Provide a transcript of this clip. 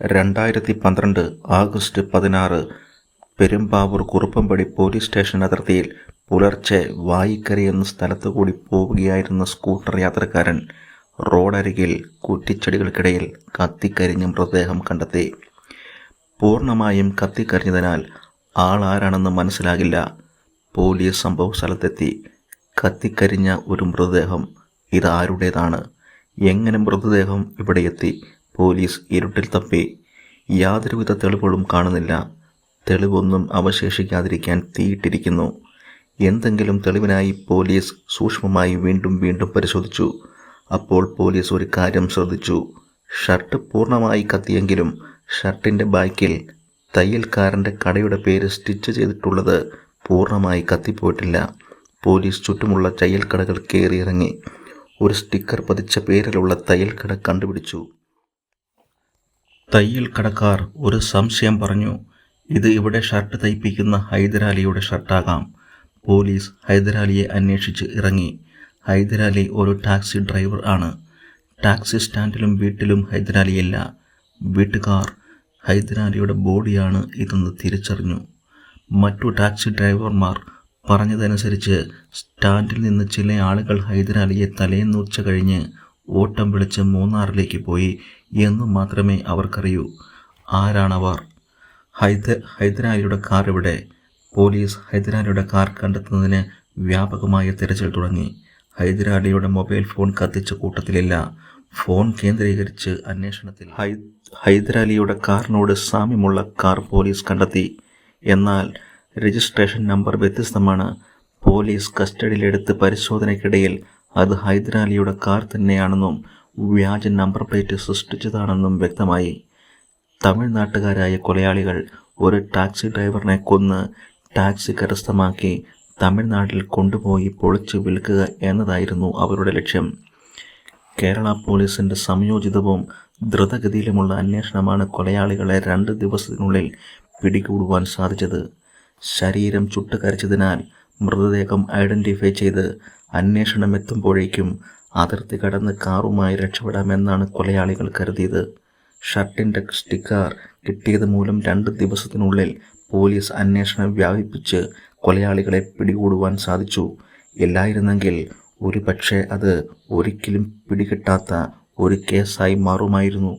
രണ്ടായിരത്തി പന്ത്രണ്ട് ആഗസ്റ്റ് പതിനാറ് പെരുമ്പാവൂർ കുറുപ്പമ്പടി പോലീസ് സ്റ്റേഷൻ അതിർത്തിയിൽ പുലർച്ചെ വായിക്കര എന്ന സ്ഥലത്തു കൂടി പോവുകയായിരുന്ന സ്കൂട്ടർ യാത്രക്കാരൻ റോഡരികിൽ കുറ്റിച്ചെടികൾക്കിടയിൽ കത്തിക്കരിഞ്ഞ മൃതദേഹം കണ്ടെത്തി. പൂർണമായും കത്തിക്കരിഞ്ഞതിനാൽ ആളാരാണെന്ന് മനസ്സിലാകില്ല. പോലീസ് സംഭവ സ്ഥലത്തെത്തി കത്തിക്കരിഞ്ഞ ഒരു മൃതദേഹം ഇതാരുടേതാണ്? എങ്ങനെ മൃതദേഹം ഇവിടെ എത്തി പോലീസ് ഇരുട്ടിൽ തപ്പി. യാതൊരുവിധ തെളിവുകളും കാണുന്നില്ല. തെളിവൊന്നും അവശേഷിക്കാതിരിക്കാൻ തീയിട്ടിരിക്കുന്നു. എന്തെങ്കിലും തെളിവിനായി പോലീസ് സൂക്ഷ്മമായി വീണ്ടും വീണ്ടും പരിശോധിച്ചു. അപ്പോൾ പോലീസ് ഒരു കാര്യം ശ്രദ്ധിച്ചു. ഷർട്ട് പൂർണമായി കത്തിയെങ്കിലും ഷർട്ടിന്റെ ബാക്കിൽ തയ്യൽക്കാരന്റെ കടയുടെ പേര് സ്റ്റിച്ച് ചെയ്തിട്ടുള്ളത് പൂർണമായി കത്തിപ്പോയിട്ടില്ല. പോലീസ് ചുറ്റുമുള്ള തയ്യൽ കടകൾ കയറിയിറങ്ങി. ഒരു സ്റ്റിക്കർ പതിച്ച പേരിലുള്ള തയ്യൽ കട കണ്ടുപിടിച്ചു. തയ്യൽ കടക്കാർ ഒരു സംശയം പറഞ്ഞു ഇത് ഇവിടെ ഷർട്ട് തയ്പ്പിക്കുന്ന ഹൈദരാലിയുടെ ഷർട്ടാകാം. പോലീസ് ഹൈദരാലിയെ അന്വേഷിച്ച് ഇറങ്ങി. ഹൈദരാലി ഒരു ടാക്സി ഡ്രൈവർ ആണ്. ടാക്സി സ്റ്റാൻഡിലും വീട്ടിലും ഹൈദരാലിയല്ല വീട്ടുകാർ ഹൈദരാലിയുടെ ബോഡിയാണ് ഇതെന്ന് തിരിച്ചറിഞ്ഞു. മറ്റു ടാക്സി ഡ്രൈവർമാർ പറഞ്ഞതനുസരിച്ച് സ്റ്റാൻഡിൽ നിന്ന് ചില ആളുകൾ ഹൈദരാലിയെ തലേന്ന് ഉച്ച കഴിഞ്ഞ് ഓട്ടം വിളിച്ച് മൂന്നാറിലേക്ക് പോയി എന്ന് മാത്രമേ അവർക്കറിയൂ. ആരാണവർ? ഹൈദ ഹൈദരാലിയുടെ കാർ ഇവിടെ പോലീസ് ഹൈദരാലിയുടെ കാർ കണ്ടെത്തുന്നതിന് വ്യാപകമായ തിരച്ചിൽ തുടങ്ങി. ഹൈദരാലിയുടെ മൊബൈൽ ഫോൺ കത്തിച്ച കൂട്ടത്തിലില്ല. ഫോൺ കേന്ദ്രീകരിച്ച് അന്വേഷണത്തിൽ. ഹൈദരാലിയുടെ കാറിനോട് സാമ്യമുള്ള കാർ പോലീസ് കണ്ടെത്തി. എന്നാൽ രജിസ്ട്രേഷൻ നമ്പർ വ്യത്യസ്തമാണ്. പോലീസ് കസ്റ്റഡിയിലെടുത്ത് പരിശോധനയ്ക്കിടയിൽ അത് ഹൈദരാലിയുടെ കാർ തന്നെയാണെന്നും വ്യാജ നമ്പർ പ്ലേറ്റ് സൃഷ്ടിച്ചതാണെന്നും വ്യക്തമായി. തമിഴ്നാട്ടുകാരായ കൊലയാളികൾ ഒരു ടാക്സി ഡ്രൈവറിനെ കൊന്ന് ടാക്സി കരസ്ഥമാക്കി തമിഴ്നാട്ടിൽ കൊണ്ടുപോയി പൊളിച്ചു വിൽക്കുക എന്നതായിരുന്നു അവരുടെ ലക്ഷ്യം. കേരള പോലീസിന്റെ സംയോജിതവും ദ്രുതഗതിയിലുമുള്ള അന്വേഷണമാണ് കൊലയാളികളെ രണ്ട് ദിവസത്തിനുള്ളിൽ പിടികൂടുവാൻ സാധിച്ചത്. ശരീരം ചുട്ടുകരിച്ചതിനാൽ മൃതദേഹം ഐഡന്റിഫൈ ചെയ്ത് അന്വേഷണം എത്തുമ്പോഴേക്കും അതിർത്തി കടന്ന് കാറുമായി രക്ഷപ്പെടാമെന്നാണ് കൊലയാളികൾ കരുതിയത്. ഷർട്ടിന്റെ സ്റ്റിക്കർ കിട്ടിയത് മൂലം രണ്ട് ദിവസത്തിനുള്ളിൽ പോലീസ് അന്വേഷണം വ്യാപിപ്പിച്ച് കൊലയാളികളെ പിടികൂടുവാൻ സാധിച്ചു. ഇല്ലായിരുന്നെങ്കിൽ ഒരു പക്ഷേ അത് ഒരിക്കലും പിടികിട്ടാത്ത ഒരു കേസായി മാറുമായിരുന്നു.